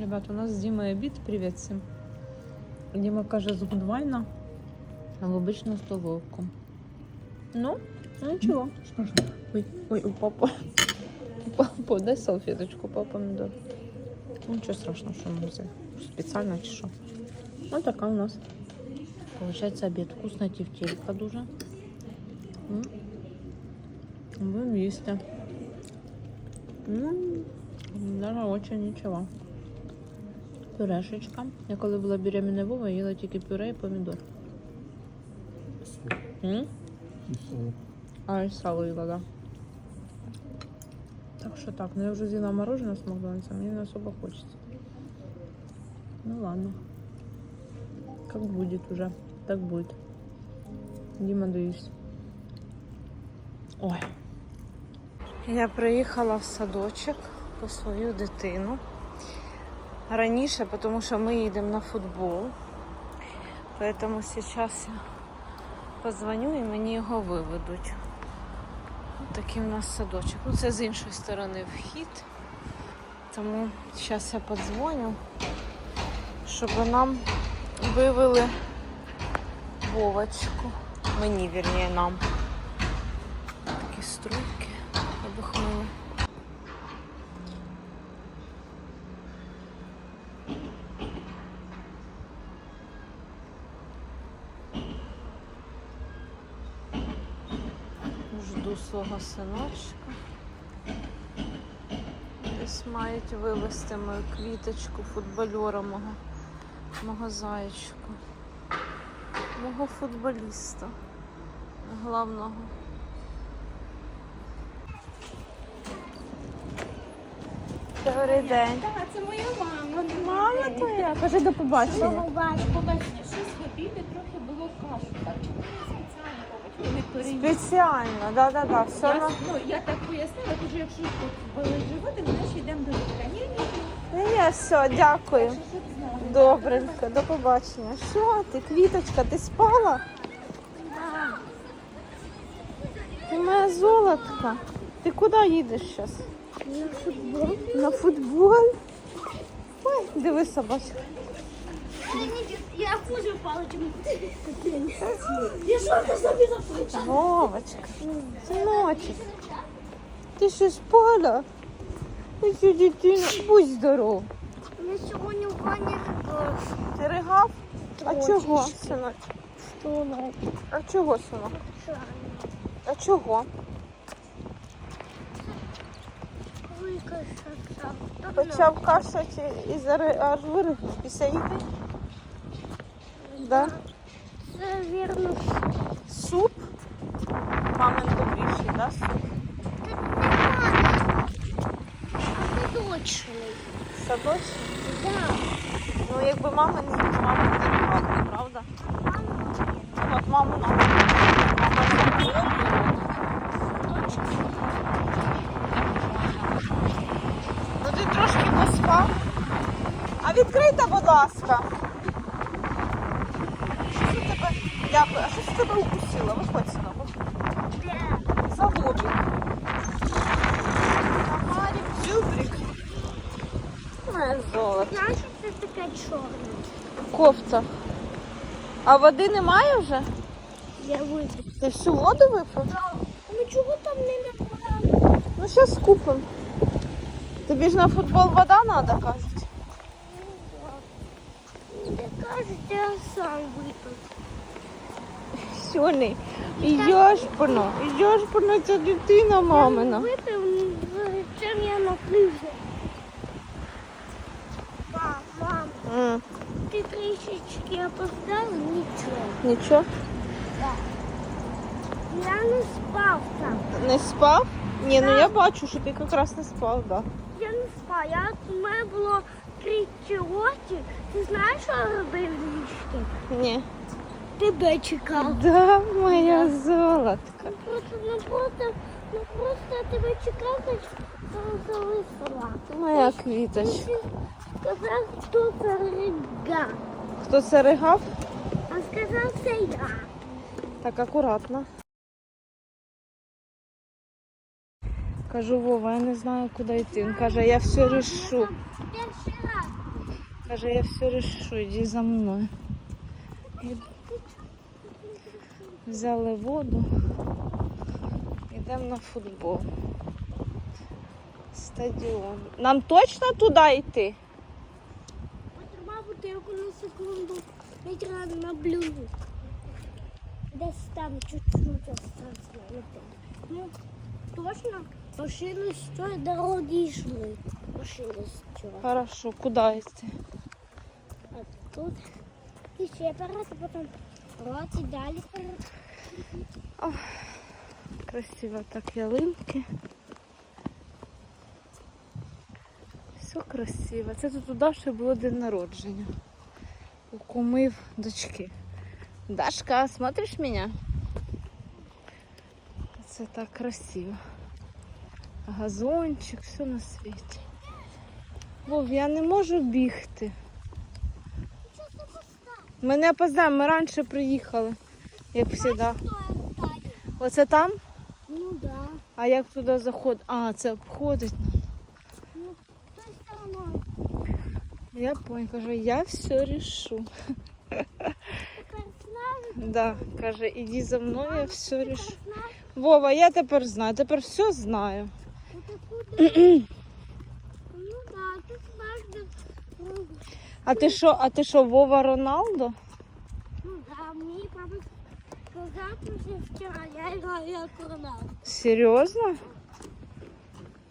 Ребят, у нас з Дімою обід. Привіт всім. Діма каже з Гудвайна в обичну столовку. Ну, ну нічого. Смачно. Ой, ой, у папа. Папа, дай салфеточку, папа не дай. Ну, нічого страшного, що ми взяли. Спеціально чи що. Ось така у нас. Получається обід. Вкусна тівтілька дуже. М. Будемо їсти. Ну, даже очень нічого. Пюрешечка. Я коли була беременна Вова, їла тільки пюре і помідор. М? І все. А і сало їла, да. Так що так, ну я вже з'їла мороженое з Макдональдса, мені не особо хочеться. Ну ладно. Как будет уже, так будет. Дима доїсть. Ой. Я приїхала в садочок по свою дитину. Раніше, тому що ми їдемо на футбол. Поэтому сейчас я позвоню і мені його виведуть. Такий у нас садочок. Ну, це з іншої сторони вхід. Тому зараз я подзвоню, щоб нам вивели Вовочку. Мені, вірніше, нам. Жду свого синочка. Десь мають вивезти мою квіточку, футбольора мого, мого зайчика, мого футболіста, головного. Добрий день. Так, це моя мама. Мама твоя. Кажи до побачення. Побачення. Обіді трохи було кашу. Так, вони спеціально робить? Вони. Спеціально, да, да, да. Все Я, на... ну, я так пояснила, тому якщо тут болить животик, значить йдемо до лікаря. Ні, ні, ні. Ні, ні, все, дякую. Що. Добренько, до побачення. Що ти, квіточка, ти спала? Ти моя золотка. Ти куди їдеш зараз? На футбол. На футбол? Ой, дивись, собачка. Я хуже впала, чому Я жовта собі запитала. Вовочка, синочок. Ти що спала? Ой, цю дитину, будь здоров. Я сьогодні в бані Ти ригав? А чого, столом. А чого, синок? А чого? Почав кашляти і зараз аж після їди. Да? Це вірно. Суп? Мамин добріший, да? Суп? Точний. Садочний? Так. Ну, якби мама не мама не дорогала, правда? Ну, От маму нам. Ну ти трошки поспав. А відкрийте, будь ласка. Що це тебе? Дякую. А що це тебе укусило? Виходь сюди. виходь. За лобик. Тамарик, дзюбрик. Моє золото. Знаєш, це таке чорне? Кофта. А води немає вже? Я випив. Ти всю воду випив? Ну чого там не набрали? Ну зараз купимо. Тобі ж на футбол вода треба, кажуть. Ти кажеш, я сам випив. Сьоний. Йошпано, йошпано, ця дитина мамина. Випив, чим я напився. Мам, мам, М, ти трішечки опоздала? Нічого. Нічого? Я не спав там. Не спав? Ні, ну я бачу, що ти якраз не спав, так. Я не спав. Я, у мене було три роки. Ти знаєш, що я робив в ліжки? Ні. Тебе чекав. Да, моя золотка. Просто, ну просто, ну просто тебе чекав, так що зависла. Моя квіточка. Сказав, хто це рига. Хто це ригав? А сказав, це я. Так, акуратно. Кажу, Вова, я не знаю, куди йти. Він каже, я все решу. Каже, я все решу, іди за мною. Взяли воду. Йдемо на футбол. Стадіон. Нам точно туди йти? Потримав бутилку на секунду. Треба на блюдо. Десь там чуть-чуть осталось. Ну, точно? Машини з цієї дороги йшли. Машини з цього. Хорошо, куди йти? А тут і ще перед, а потім рот і далі перед. Красиво так ялинки. Все красиво. Це тут у Даші було день народження. У кумив дочки. Дашка, смотриш мене? Це так красиво. Газончик, все на світі. Вов, я не можу бігти. Ми не опоздаємо, ми раніше приїхали, як завжди. Оце там? Ну да. А як туди заходить? А, це обходить. Ну, той стороною. Я понял, каже, я все решу. Да, каже, іди за мною, я все решу. Вова, я тепер знаю, тепер все знаю. Ну да, тут. А ти що, а ти що, Вова Роналдо? Ну да, мені папа сказав що вчора, я граю як Роналду. Серйозно?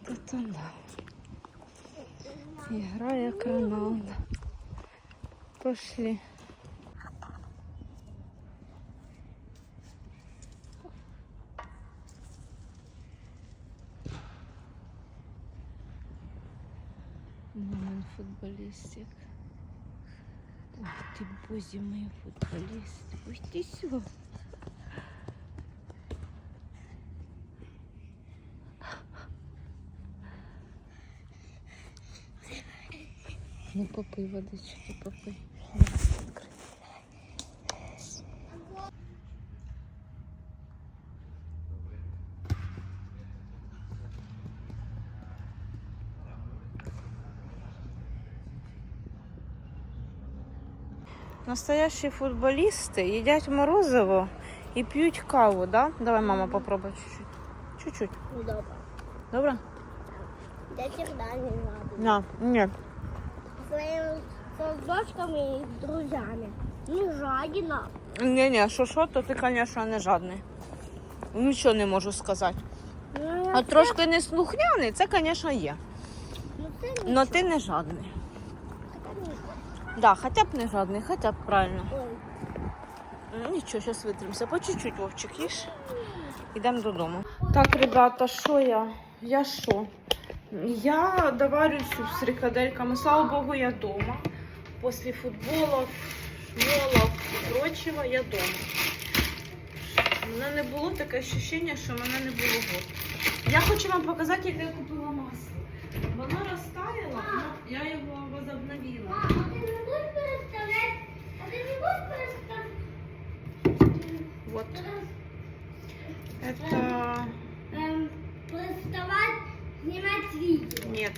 Та то да. Ігра як Роналдо. Пошли. Мамин футболістик. Ух ти, бозі мої футболісти. Ой, ти сьо. Ну попий водички, попий. Настоящие футболисты едят морозиво и пьют каву, да? Давай, мама, попробуй чуть-чуть. Чуть-чуть. Добре. Добре? Я всегда не надо. На, нет. Своими дочками и друзьями. Не жадина. Не-не, що що, то ти, звісно, не жадний. Нічого не можу сказати. Ну, А трошки не слухняний, це, звісно, є. Ну, це Но ти не жадний. жадина. Да, хоча б не жадний, хоча б правильно. Нічого, зараз витримся. По чуть-чуть, Вовчик, їж. Йдемо додому. Так, ребята, що я? Я що? Я доварю суп з фрикадельками. Слава Богу, я дома. Після футболу, шмолов і прочего я дома. У мене не було таке ощущення, що мене не було год. Я хочу вам показати, як я купила масло. Воно розтаяло, але я його возобновила. А, а ти не будеш переставляти? А ти не будеш переставляти? Вот. Это... Ем, переставати знімати відео. Нет.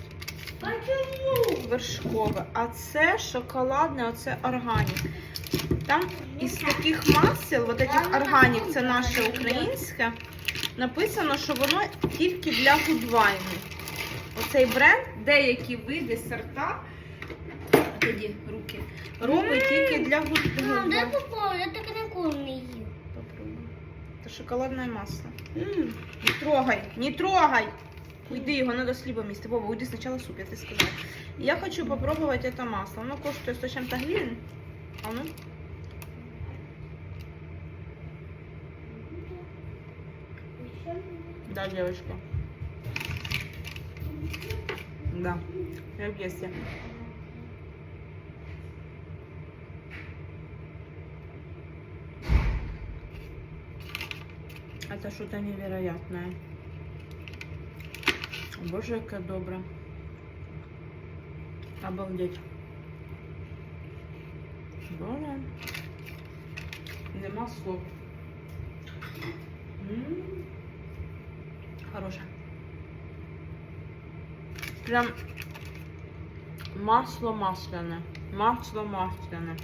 Почему? вершкове, а це шоколадне, оце органік. Там із таких масел, от таких органік, це наше українське, написано, що воно тільки для гудвайну. Оцей бренд, деякі види сорта, тоді руки, робить тільки для Мам, дай гудвайну. попробую, я так не їв. Попробуй. Це шоколадне масло. М, Не трогай, не трогай. Уйди, его надо с хлебом есть. Вова, уйди сначала суп, я тебе сказала. Я хочу попробовать это масло. Оно коштует 100 с чем-то гривен. А ну. Да, девочка. Да, я в детстве. Это что-то невероятное. Боже, яке добре. Обалдеть. Боже. Нема слов. М. Хороше. Прям масло масляне. Масло масляне.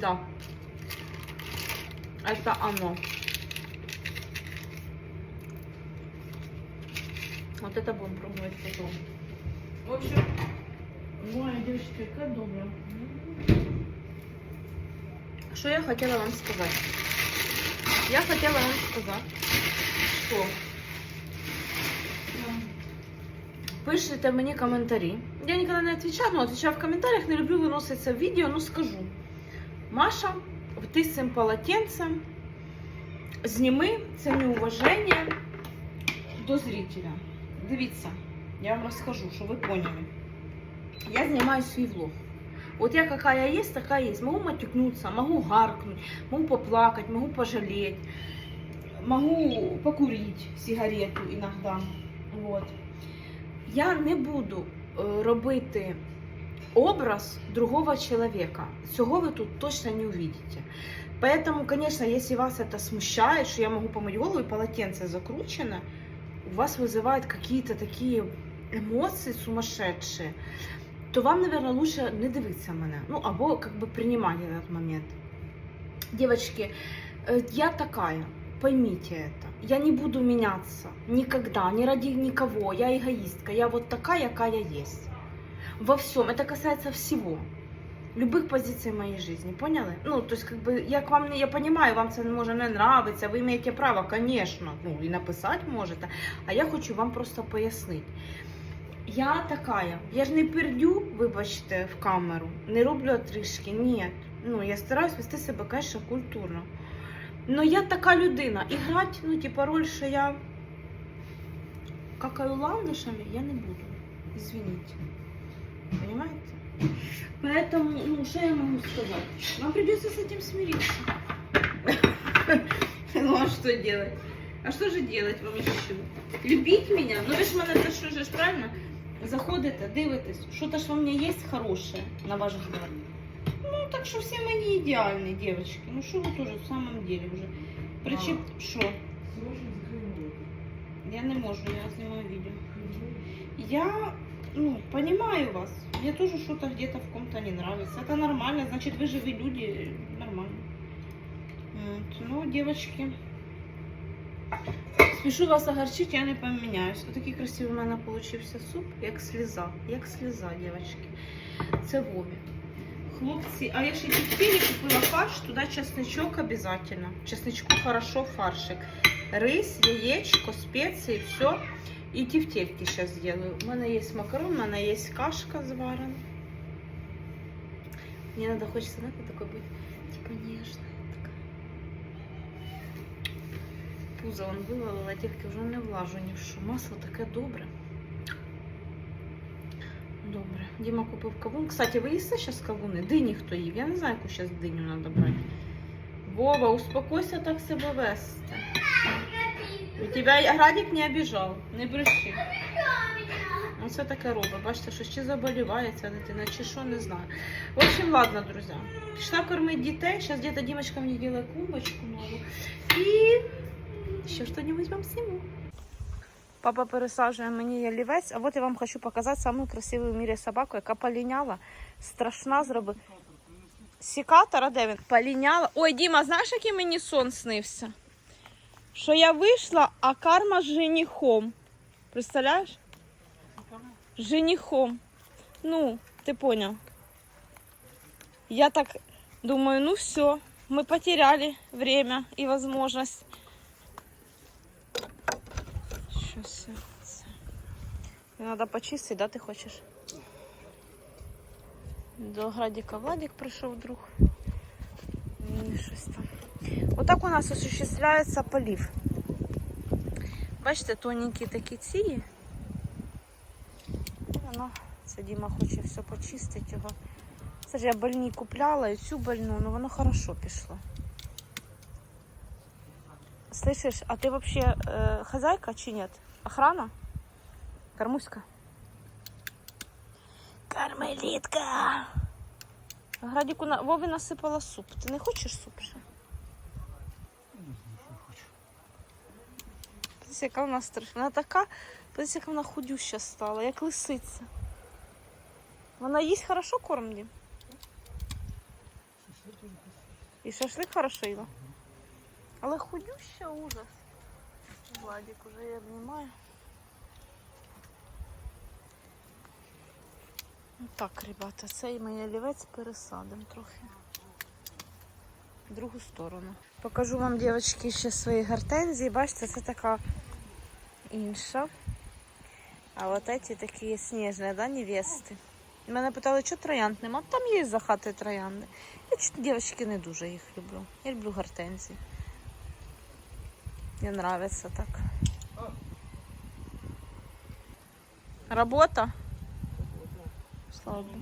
Да. Это оно. Вот это будем пробовать потом. В общем, моя девочка, какая добрая. Що я хотіла вам сказати? Я хотіла вам сказати, що пишете мені коментарі. Я ніколи не відповідаю, але відповідаю в коментарях, не люблю виносити це в відео, ну скажу. Маша, ти з цим полотенцем зніми це неуваження до зрителя. Дивіться, я вам розкажу, щоб ви поняли. Я знімаю свій влог. Вот я какая есть, такая есть. Могу матюкнуться, могу гаркнуть, могу поплакать, могу пожалеть, могу покурить сигарету иногда. Вот. Я не буду е, робити образ другого человека. Цього ви тут точно не увидите. Поэтому, конечно, если вас это смущает, что я могу помыть голову и полотенце закручено, у вас вызывает какие-то такие эмоции сумасшедшие, то вам, наверное, лучше не дивитися мене. Ну, або как бы принимать этот момент. Девочки, э, я такая, поймите это. Я не буду меняться никогда, ни ради никого. Я эгоистка. Я вот такая, какая есть. Во всем. Это касается всего. Любых позиций моей жизни, поняли? Ну, то есть, как бы, я к вам не, я понимаю, вам це може не нравиться, ви маєте право, конечно, ну, і написати можете, а я хочу вам просто пояснити. Я такая. Я ж не пердю, вибачте, в камеру, не роблю отрижки, ні. Ну, я стараюсь вести себе, конечно, культурно. Но я така людина. І грати, ну, типа, роль, що я какаю ландышами, я не буду. Извините. Понимаете? Поэтому, ну, что я могу сказать? Вам придется с этим смириться. Ну, а что делать? А что же делать вам еще? Любить меня? Ну, ви ж мене це що ж правильно? Заходите, дивитесь, що то ж во мне є хороше, на ваш взгляд. Ну, так що всі мені ідеальні, дівчатки. Ну, що ви теж в самом деле вже? Причем, що? Я не можу, я знімаю відео. Я, ну, понимаю вас. Мне тоже что-то где-то в ком-то не нравится. Это нормально, значит, вы живые люди, нормально. Вот. Ну, девочки, спішу вас огорчить, я не поменяюсь. Такий красивий у мене получився суп, як сліза. Як сліза, дівчатки. Це Вові. Хлопці, а я ще тефтелі купила фарш, туди чесничок обязательно. Чесничку хорошо фаршик. Рис, яєчко, спеції, все. І тефтельки сейчас сделаю. У мене є макарон, у мене є кашка зварена. Мне надо, хочется, знаете, такой быть, типа нежная такая. Пузо он вивалила, дівки, вже не влажу ні в що. Масло таке добре. Добре. Діма купив кавун. Кстати, ви їсте зараз кавуни? Дині хто їв? Я не знаю, яку зараз диню треба брати. Вова, успокойся так себе вести. У тебя Градик не обіжав, не бреши. Оце таке робить. Бачите, що чи заболіває ця дитина, чи що, не знаю. В общем, ладно, друзі. Пішла кормити дітей. Зараз где-то Дімочка мені делає клумбочку нову. І ще що-нибудь вам сниму. Папа пересаджує мені ялівець, а от я вам хочу показати саму красиву в мірі собаку, яка поліняла. Страшна зробила. Сікатора, де він? Поліняла. Ой, Діма, знаєш, який мені сон снився? Що я вийшла, а карма з женихом. Представляєш? З женихом. Ну, ти понял. Я так думаю, ну все, мы потеряли время и возможность. Сейчас надо почистить, да, ты хочешь? До Градика Владик прийшов друг. Щось там. Отак у нас осуществляється полив. Бачите, тоненькі такі ці. Воно, це Діма хоче все почистити його. Це ж я больні купляла і цю больну, ну воно хорошо пішло. Слышиш, а ти вообще э, хозяйка чи нет? Охрана? Кормуська? Кармелітка! Градіку на... Вові насипала суп. Ти не хочеш суп ще? Подивіться, яка вона страшна. Вона така, подивіться, яка вона худюща стала, як лисиця. Вона їсть хорошо корм Дім? І шашлик хорошо їла. Але худюща ужас. Владик уже її обнімає. Ну так, ребята, цей мій олівець пересадимо трохи. В другу сторону. Покажу вам, дівчатки, ще свої гортензії. Бачите, це така інша. А от ці такі сніжні, да, невести. Мене питали, що троянд нема. Там є за хати троянди. Я чуть, дівчатки, не дуже їх люблю. Я люблю гортензії. Мені нравится так. Работа? Слава Богу.